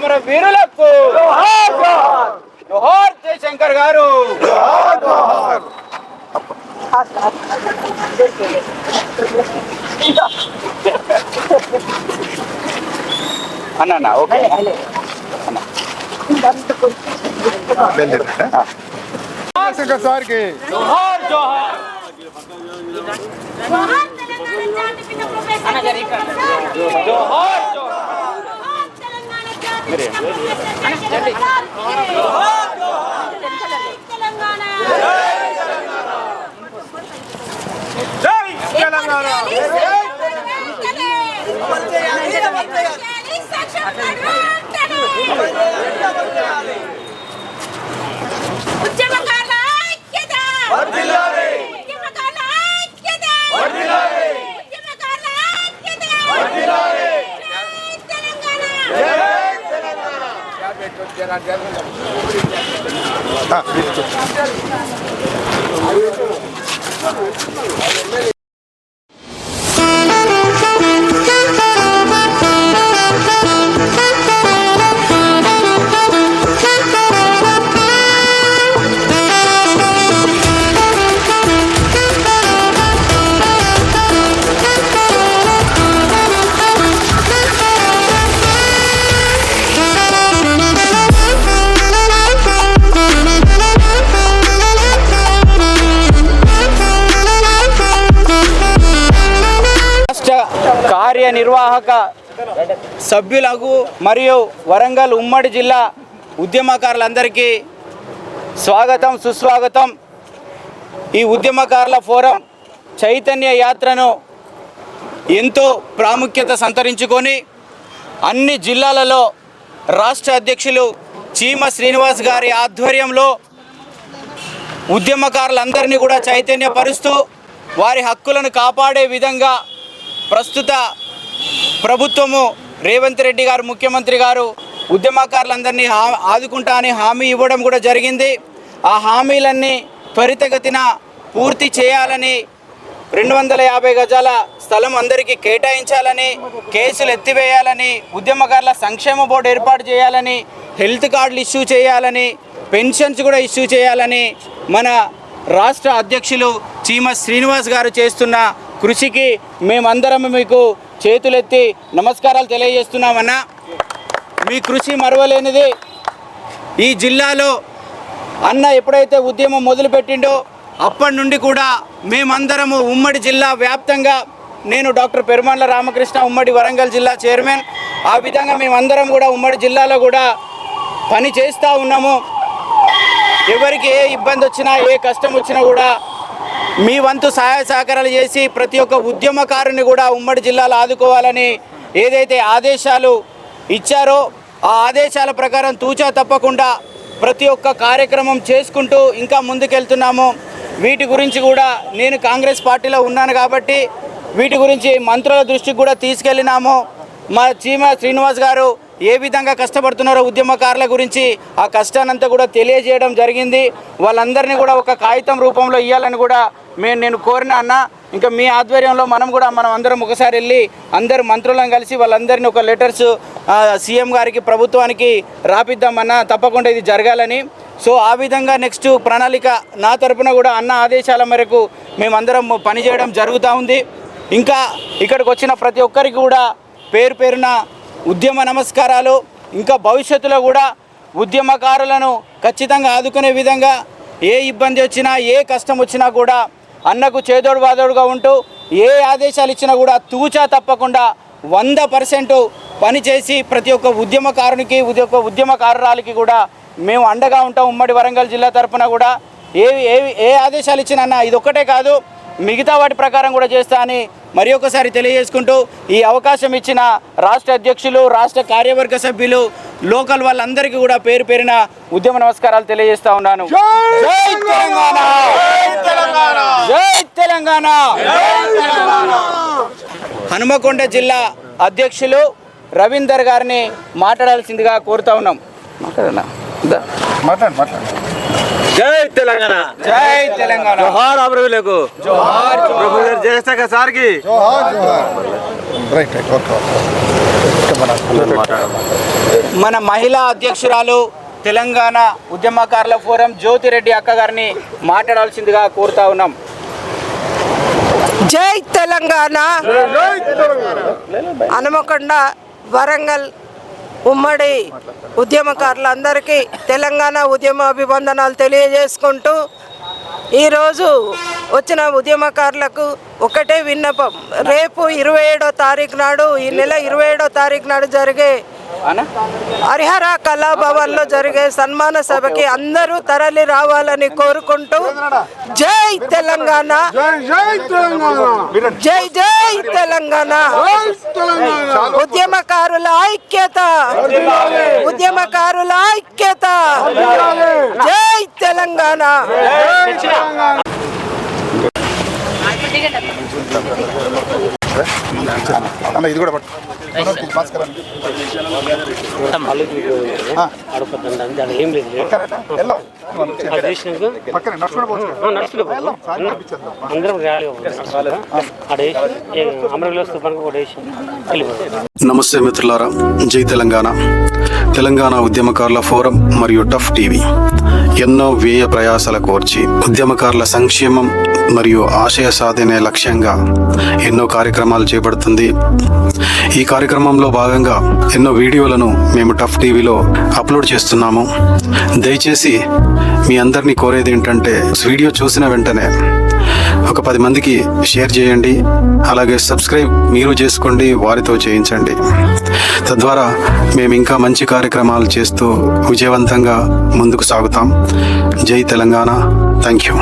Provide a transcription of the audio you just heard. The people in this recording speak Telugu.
తెలంగాణ మన వీరులకు జోహార్ జయశంకర్ గారు అన్న అన్న ఓకే శంకర్ సార్కి జోహార్ జోహార్ జోహార్ తెలంగాణ జాతి పిత ప్రొఫెసర్ జగన్ జోహార్ జోహార్ జోహార్ Thank you. జోహార్ తెలంగాణ జై తెలంగాణ ఉద్యమకారుల ఐక్యత ఉద్యమకారుల ఐక్యత ఉద్యమకారుల ఐక్యత జై తెలంగాణ రాష్ట్ర నిర్వాహక సభ్యులకు మరియు వరంగల్ ఉమ్మడి జిల్లా ఉద్యమకారులందరికీ స్వాగతం సుస్వాగతం. ఈ ఉద్యమకారుల ఫోరం చైతన్య యాత్రను ఎంతో ప్రాముఖ్యత సంతరించుకొని అన్ని జిల్లాలలో రాష్ట్ర అధ్యక్షులు చీమ శ్రీనివాస్ గారి ఆధ్వర్యంలో ఉద్యమకారులందరినీ కూడా చైతన్యపరుస్తూ వారి హక్కులను కాపాడే విధంగా ప్రస్తుత ప్రభుత్వము రేవంత్ రెడ్డి గారు ముఖ్యమంత్రి గారు ఉద్యమకారులందరినీ హా ఆదుకుంటా అని హామీ ఇవ్వడం కూడా జరిగింది. ఆ హామీలన్నీ త్వరితగతిన పూర్తి చేయాలని రెండు వందల యాభై గజాల స్థలం అందరికీ కేటాయించాలని కేసులు ఎత్తివేయాలని ఉద్యమకారుల సంక్షేమ బోర్డు ఏర్పాటు చేయాలని హెల్త్ కార్డులు ఇష్యూ చేయాలని పెన్షన్స్ కూడా ఇష్యూ చేయాలని మన రాష్ట్ర అధ్యక్షులు చీమ శ్రీనివాస్ గారు చేస్తున్న కృషికి మేమందరం మీకు చేతులెత్తి నమస్కారాలు తెలియజేస్తున్నామన్నా. మీ కృషి మరవలేనిది. ఈ జిల్లాలో అన్న ఎప్పుడైతే ఉద్యమం మొదలుపెట్టిండో అప్పటి నుండి కూడా మేమందరము ఉమ్మడి జిల్లా వ్యాప్తంగా నేను డాక్టర్ పెరుమాన్ల రామకృష్ణ ఉమ్మడి వరంగల్ జిల్లా చైర్మన్. ఆ విధంగా మేమందరం కూడా ఉమ్మడి జిల్లాలో కూడా పని చేస్తూ ఉన్నాము. ఎవరికి ఏ ఇబ్బంది వచ్చినా ఏ కష్టం వచ్చినా కూడా మీ వంతు సహాయ సహకారాలు చేసి ప్రతి ఒక్క ఉద్యమకారుని కూడా ఉమ్మడి జిల్లాలో ఆదుకోవాలని ఏదైతే ఆదేశాలు ఇచ్చారో ఆ ఆదేశాల ప్రకారం తూచా తప్పకుండా ప్రతి ఒక్క కార్యక్రమం చేసుకుంటూ ఇంకా ముందుకెళ్తున్నాము. వీటి గురించి కూడా నేను కాంగ్రెస్ పార్టీలో ఉన్నాను కాబట్టి వీటి గురించి మంత్రుల దృష్టికి కూడా తీసుకెళ్ళినాము. మా చీమ శ్రీనివాస్ గారు ఏ విధంగా కష్టపడుతున్నారో ఉద్యమకారుల గురించి ఆ కష్టానంతా కూడా తెలియజేయడం జరిగింది. వాళ్ళందరినీ కూడా ఒక కాగితం రూపంలో ఇవ్వాలని కూడా మేము నేను కోరిన అన్న. ఇంకా మీ ఆధ్వర్యంలో మనం కూడా మనం అందరం ఒకసారి వెళ్ళి అందరు మంత్రులను కలిసి వాళ్ళందరినీ ఒక లెటర్స్ సీఎం గారికి ప్రభుత్వానికి రాపిద్దామన్నా తప్పకుండా ఇది జరగాలని. సో ఆ విధంగా నెక్స్ట్ ప్రణాళిక నా తరపున కూడా అన్న ఆదేశాల మేరకు మేమందరం పనిచేయడం జరుగుతూ ఉంది. ఇంకా ఇక్కడికి వచ్చిన ప్రతి ఒక్కరికి కూడా పేరు పేరున ఉద్యమ నమస్కారాలు ఇంకా భవిష్యత్తులో కూడా ఉద్యమకారులను ఖచ్చితంగా ఆదుకునే విధంగా ఏ ఇబ్బంది వచ్చినా ఏ కష్టం వచ్చినా కూడా అన్నకు చేదోడు బాదోడుగా ఉంటూ ఏ ఆదేశాలు ఇచ్చినా కూడా తూచా తప్పకుండా వంద పర్సెంట్ పనిచేసి ప్రతి ఒక్క ఉద్యమకారునికి ప్రతి ఒక్క ఉద్యమకారురాలకి కూడా మేము అండగా ఉంటాం. ఉమ్మడి వరంగల్ జిల్లా తరఫున కూడా ఏ ఏ ఏ ఆదేశాలు ఇచ్చినా ఇది ఒక్కటే కాదు. మిగతా వాటి ప్రకారం కూడా చేస్తా అని మరి ఒకసారి తెలియజేసుకుంటూ ఈ అవకాశం ఇచ్చిన రాష్ట్ర అధ్యక్షులు రాష్ట్ర కార్యవర్గ సభ్యులు లోకల్ వాళ్ళందరికీ కూడా పేరు పేరిన ఉద్యమ నమస్కారాలు తెలియజేస్తా ఉన్నాను. జై తెలంగాణ! జై తెలంగాణ! హనుమకొండ జిల్లా అధ్యక్షులు రవీందర్ గారిని మాట్లాడాల్సిందిగా కోరుతా ఉన్నాం. మాట్లాడనా? దా. మాట్లాడు మాట్లాడు. జై తెలంగాణ. జై తెలంగాణ. జోహార్ అమరవీలకు జోహార్ ప్రొఫెసర్ జయశంకర్ సార్కి. జోహార్ జోహార్. Right right okay okay. Okay మన మన మహిళా అధ్యక్షురాలు తెలంగాణ ఉద్యమకారుల ఫోరం జ్యోతిరెడ్డి అక్క గారిని మాట్లాడాల్సిందిగా కోరుతా ఉన్నాం. జై తెలంగాణ. హనుమకొండ వరంగల్ ఉమ్మడి ఉద్యమకారులందరికీ తెలంగాణ ఉద్యమ అభివందనాలు తెలియజేసుకుంటూ ఈరోజు వచ్చిన ఉద్యమకారులకు ఒకటే విన్నపం. రేపు ఇరవై ఏడో తారీఖు నాడు ఈ నెల ఇరవై ఏడో తారీఖు నాడు జరిగే హరిహర కళాభవన్లో జరిగే సన్మాన సభకి అందరూ తరలి రావాలని కోరుకుంటూ జై తెలంగాణ. జై జై తెలంగాణ. ఉద్యమకారుల ఐక్యత. ఉద్యమకారుల ఐక్యత. జై తెలంగాణ. అన్న ఇది కూడా నమస్తే మిత్రులారా. జై తెలంగాణ. తెలంగాణ ఉద్యమకారుల ఫోరం మరియు టఫ్ టీవీ. ఎన్నో వ్యయ ప్రయాసాల కోర్చి ఉద్యమకారుల సంక్షేమం మరియు ఆశయ సాధనే లక్ష్యంగా ఎన్నో కార్యక్రమాలు చేపడుతుంది. ఈ కార్యక్రమంలో భాగంగా ఎన్నో వీడియోలను మేము టఫ్ టీవీలో అప్లోడ్ చేస్తున్నాము. దయచేసి మీ అందరినీ కోరేది ఏంటంటే వీడియో చూసిన వెంటనే ఒక పది మందికి షేర్ చేయండి. అలాగే సబ్స్క్రైబ్ మీరు చేసుకోండి వారితో చేయించండి. తద్వారా మేము ఇంకా మంచి కార్యక్రమాలు చేస్తూ విజయవంతంగా ముందుకు సాగుతాం. జై తెలంగాణ. Thank you